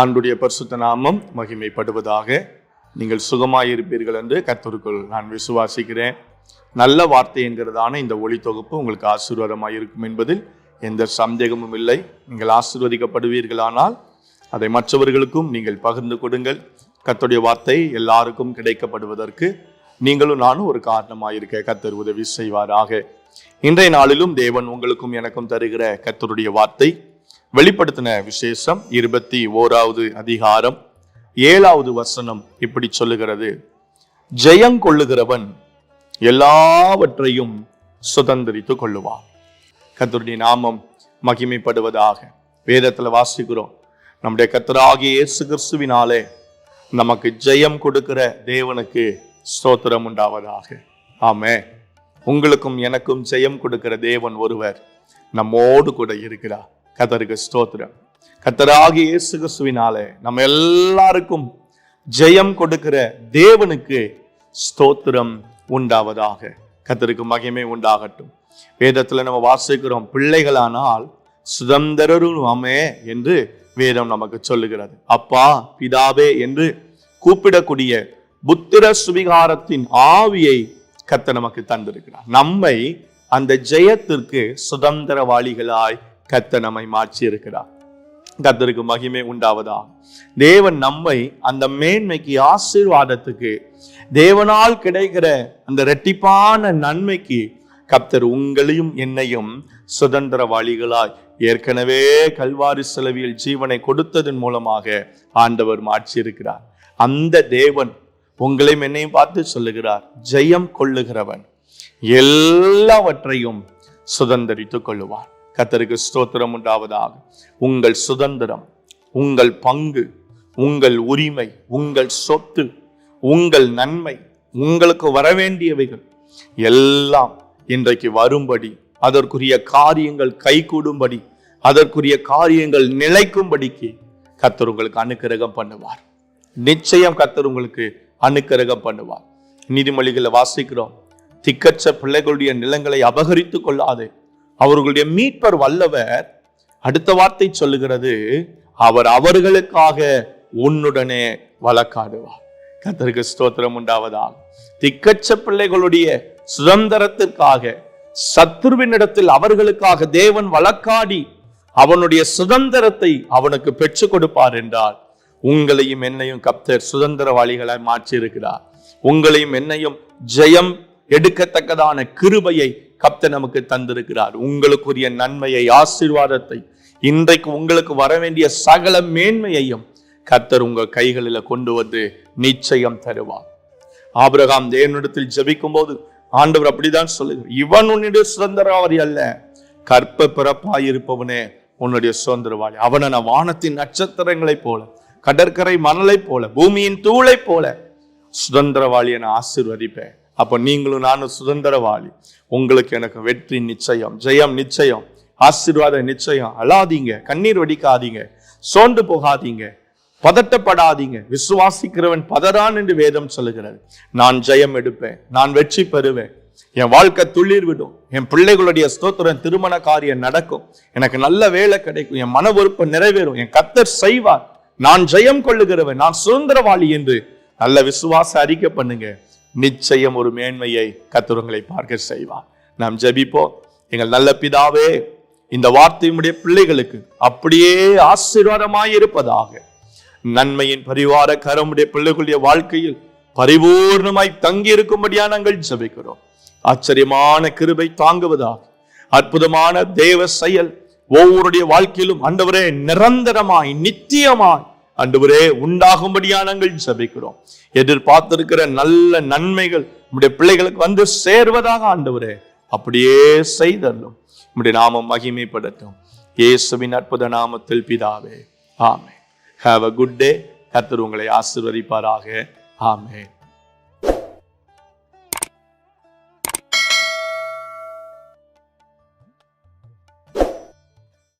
ஆண்டுடைய பரிசுத்த நாமம் மகிமைப்படுவதாக நீங்கள் சுகமாயிருப்பீர்கள் என்று கர்த்தருக்குள் நான் விசுவாசிக்கிறேன். நல்ல வார்த்தை என்கிறதான இந்த ஒளி தொகுப்பு உங்களுக்கு ஆசீர்வாதமாக இருக்கும் என்பதில் எந்த சந்தேகமும் இல்லை. நீங்கள் ஆசீர்வதிக்கப்படுவீர்களானால் அதை மற்றவர்களுக்கும் நீங்கள் பகிர்ந்து கொடுங்கள். கர்த்தருடைய வார்த்தை எல்லாருக்கும் கிடைக்கப்படுவதற்கு நீங்களும் நானும் ஒரு காரணமாயிருக்க கத்தர் உதவி செய்வாராக. இன்றைய நாளிலும் தேவன் உங்களுக்கும் எனக்கும் தருகிற கர்த்தருடைய வார்த்தை வெளிப்படுத்தின விசேஷம் இருபத்தி ஓராவது அதிகாரம் ஏழாவது வசனம் இப்படி சொல்லுகிறது. ஜெயம் கொள்ளுகிறவன் எல்லாவற்றையும் சுதந்திரித்து கொள்ளுவான். கத்தருடைய நாமம் மகிமைப்படுவதாக வேதத்தில் வாசிக்கிறோம். நம்முடைய கத்தராகிய இயேசு கிறிஸ்துவினாலே நமக்கு ஜெயம் கொடுக்கிற தேவனுக்கு ஸ்தோத்திரம் உண்டாவதாக. ஆமே உங்களுக்கும் எனக்கும் ஜெயம் கொடுக்கிற தேவன் ஒருவர் நம்மோடு கூட இருக்கிறார். கத்தருக்கு ஸ்தோத்திரம். கத்தராகி இயேசு கிறிஸ்துவினாலே நம்ம எல்லாருக்கும் ஜெயம் கொடுக்கிற தேவனுக்கு ஸ்தோத்திரம் உண்டாவதாக. கத்தருக்கு மகிமை உண்டாகட்டும். வேதத்துல நம்ம வாசிக்கிறோம் பிள்ளைகளானால் சுதந்திரருமே என்று வேதம் நமக்கு சொல்லுகிறது. அப்பா பிதாவே என்று கூப்பிடக்கூடிய புத்திர சுவிகாரத்தின் ஆவியை கத்த நமக்கு தந்திருக்கிறார். நம்மை அந்த ஜெயத்திற்கு சுதந்திரவாளிகளாய் கத்த நம்மை மாற்றி இருக்கிறார் கத்தருக்கு மகிமை உண்டாவதா தேவன் நம்மை அந்த மேன்மைக்கு ஆசீர்வாதத்துக்கு தேவனால் கிடைக்கிற அந்த இரட்டிப்பான நன்மைக்கு கப்தர் உங்களையும் என்னையும் சுதந்திரவாளிகளாய் ஏற்கனவே கல்வாரி செலவியல் ஜீவனை கொடுத்ததன் மூலமாக ஆண்டவர் மாற்றியிருக்கிறார். அந்த தேவன் உங்களையும் என்னையும் பார்த்து சொல்லுகிறார் ஜெயம் கொள்ளுகிறவன் எல்லாவற்றையும் சுதந்திரித்துக் கொள்ளுவான். கத்தருக்கு ஸ்தோத்திரம் உண்டாவதாக. உங்கள் சுதந்திரம் உங்கள் பங்கு உங்கள் உரிமை உங்கள் சொத்து உங்கள் நன்மை உங்களுக்கு வரவேண்டியவைகள் எல்லாம் இன்றைக்கு வரும்படி அதற்குரிய காரியங்கள் கைகூடும்படி அதற்குரிய காரியங்கள் நிலைக்கும்படிக்கு கத்தர் உங்களுக்கு அனுக்கிரகம் பண்ணுவார். நிச்சயம் கத்தர் உங்களுக்கு அனுக்கிரகம் பண்ணுவார். நீதிமொழிகளை வாசிக்கிறோம் திக்கற்ற பிள்ளைகளுடைய நிலங்களை அபகரித்துக் கொள்ளாது. அவர்களுடைய மீட்பர் வல்லவர் அடுத்த வார்த்தை சொல்லுகிறது அவர் அவர்களுக்காக உன்னுடனே வழக்காடுவார். கத்தருக்கு ஸ்தோத்திரம் உண்டாவதா திக்கச்ச பிள்ளைகளுடைய சுதந்திரத்திற்காக சத்ருவினிடத்தில் அவர்களுக்காக தேவன் வழக்காடி அவனுடைய சுதந்திரத்தை அவனுக்கு பெற்றுக் கொடுப்பார் என்றால் உங்களையும் என்னையும் கப்தர் சுதந்திரவாளிகளாய் மாற்றி இருக்கிறார் உங்களையும் என்னையும் ஜெயம் எடுக்கத்தக்கதான கிருபையை கப்த நமக்கு தந்திருக்கிறார். உங்களுக்குரிய நன்மையை ஆசீர்வாதத்தை இன்றைக்கு உங்களுக்கு வர வேண்டிய சகல மேன்மையையும் கர்த்தர் உங்கள் கைகளில் கொண்டு வந்து நிச்சயம் தருவார். ஆபிரகாம் தேவனிடத்தில் ஜபிக்கும் போது ஆண்டவர் அப்படிதான் சொல்லுகிறார். இவன் உன்னுடைய சுதந்திரவாதி அல்ல. கற்ப பிறப்பாயிருப்பவனே உன்னுடைய சுதந்திரவாளி அவனை நான் வானத்தின் நட்சத்திரங்களைப் போல கடற்கரை மணலைப் போல பூமியின் தூளைப் போல சுதந்திரவாளியை நான் ஆசீர்வதிப்பேன். அப்போ நீங்களும் நானும் சுதந்திரவாளி. உங்களுக்கு எனக்கு வெற்றி நிச்சயம் ஜெயம் நிச்சயம் ஆசீர்வாத நிச்சயம். அழாதீங்க கண்ணீர் வடிக்காதீங்க சோர்ந்து போகாதீங்க பதட்டப்படாதீங்க. விசுவாசிக்கிறவன் பதறான் என்று வேதம் சொல்லுகிறது. நான் ஜெயம் எடுப்பேன் நான் வெற்றி பெறுவேன். என் வாழ்க்கை துளிர் விடும். என் பிள்ளைகளுடைய ஸ்தோத்திரம் திருமண காரியம் நடக்கும். எனக்கு நல்ல வேலை கிடைக்கும். என் மன விருப்பம் நிறைவேறும். என் கத்தர் செய்வார். நான் ஜெயம் கொள்ளுகிறவன். நான் சுதந்திரவாளி என்று நல்ல விசுவாச அறிக்கை பண்ணுங்க. நிச்சயம் ஒரு மேன்மையை கத்துரங்களை பார்க்க செய்வார். நாம் ஜெபிப்போம். எங்கள் நல்ல பிதாவே இந்த வார்த்தையுடைய பிள்ளைகளுக்கு அப்படியே ஆசீர்வாதமாய் இருப்பதாக. நன்மையின் பரிவார கரமுடைய பிள்ளைகளுடைய வாழ்க்கையில் பரிபூர்ணமாய் தங்கி இருக்கும்படியா நாங்கள் ஜெபிக்கிறோம். ஆச்சரியமான கிருபை தாங்குவதாக. அற்புதமான தேவ செயல் ஒவ்வொருடைய வாழ்க்கையிலும் அண்டவரே நிரந்தரமாய் நித்தியமாய் அன்றுவரே உண்டாகும்படியா நாங்கள் ஜெபிக்கிறோம். எதிர்பார்த்திருக்கிற நல்ல நன்மைகள் நம்முடைய பிள்ளைகளுக்கு வந்து சேர்வதாக ஆண்டவரே அப்படியே செய்தரலும் நம்முடைய நாமம் மகிமைப்படுத்தும். இயேசுவின் அற்புத நாமத்தில் பிதாவே ஆமே ஹாவ் அ குட் டே கர்த்தர் உங்களை ஆசிர்வதிப்பாராக. ஆமே